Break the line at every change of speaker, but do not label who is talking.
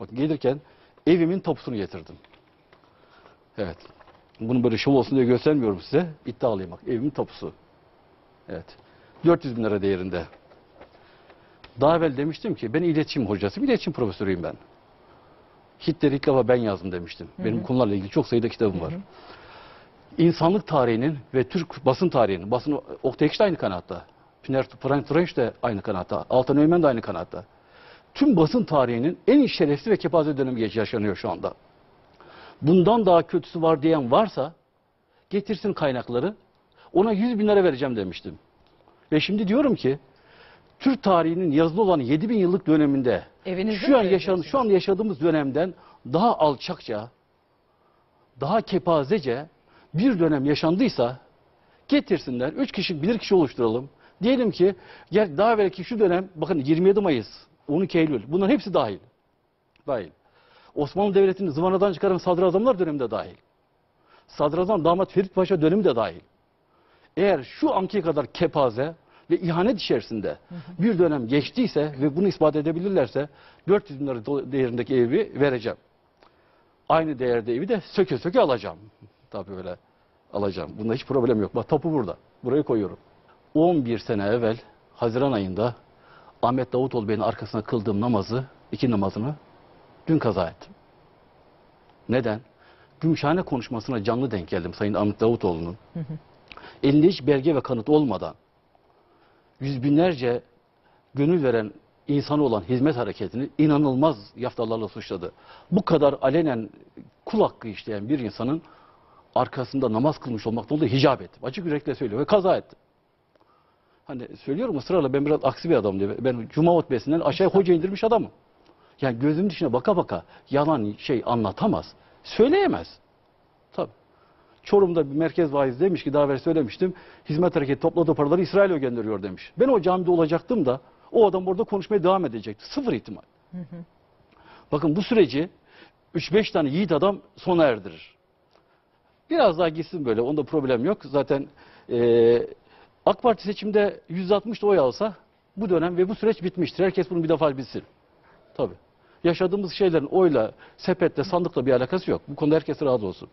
Bak gelirken evimin tapusunu getirdim. Evet. Bunu böyle şov olsun diye göstermiyorum size. İddialıyım bak. Evimin tapusu. Evet. 400 bin lira değerinde. Daha evvel demiştim ki ben iletişim hocasıyım, iletişim profesörüyüm ben. Hitler'i ilk defa ben yazdım demiştim. Benim konularla ilgili çok sayıda kitabım var. İnsanlık tarihinin ve Türk basın tarihinin, basın Oktay Ekşi de aynı kanatta. Piner Frank Trench de aynı kanatta. Altan Öğmen de aynı kanatta. Tüm basın tarihinin en şerefli ve kepaze dönemi yaşanıyor şu anda. Bundan daha kötüsü var diyen varsa getirsin kaynakları. Ona 100 bin lira vereceğim demiştim. Ve şimdi diyorum ki Türk tarihinin yazılı olan 7000 yıllık döneminde
Evinizde
şu an
yapıyorsunuz?
şu an yaşadığımız dönemden daha alçakça, daha kepazece bir dönem yaşandıysa getirsinler. Üç kişi, bilir kişi oluşturalım. Diyelim ki daha belki şu dönem bakın 27 Mayıs, 12 Eylül bunların hepsi dahil. Dahil. Osmanlı Devleti'ni zıvanadan çıkaran sadrazamlar döneminde dahil. Sadrazam damat Ferit Paşa dönemi de dahil. Eğer şu anki kadar kepaze ve ihanet içerisinde bir dönem geçtiyse ve bunu ispat edebilirlerse 400 bin lira değerindeki evi vereceğim. Aynı değerde evi de söke söke alacağım. Tabii öyle alacağım. Bunda hiç problem yok. Bak tapu burada. Buraya koyuyorum. 11 sene evvel Haziran ayında Ahmet Davutoğlu Bey'in arkasına kıldığım namazı, iki namazını dün kaza ettim. Neden? Gümüşhane konuşmasına canlı denk geldim Sayın Ahmet Davutoğlu'nun. Elinde hiç belge ve kanıt olmadan yüz binlerce gönül veren insanı olan hizmet hareketini inanılmaz yaftalarla suçladı. Bu kadar alenen kul hakkı işleyen bir insanın arkasında namaz kılmış olmaktan dolayı hicap ettim. Açık yürekle söylüyor ve kaza ettim. Hani söylüyorum ısrarla ben biraz aksi bir adam diye. Ben Cuma hutbesinden aşağıya hoca indirmiş adamım. Yani gözümün içine baka baka yalan şey anlatamaz. Söyleyemez. Tabii. Çorum'da bir merkez vaiz demiş ki daha evvel söylemiştim. Hizmet hareketi topladığı paraları İsrail'e gönderiyor demiş. Ben o camide olacaktım da o adam orada konuşmaya devam edecekti. Sıfır ihtimal. Bakın bu süreci 3-5 tane yiğit adam sona erdirir. Biraz daha gitsin böyle onda problem yok. Zaten eee AK Parti seçimde 160 oy alsa bu dönem ve bu süreç bitmiştir. Herkes bunu bir defa bilsin. Tabii. Yaşadığımız şeylerin oyla, sepetle, sandıkla bir alakası yok. Bu konuda herkes razı olsun.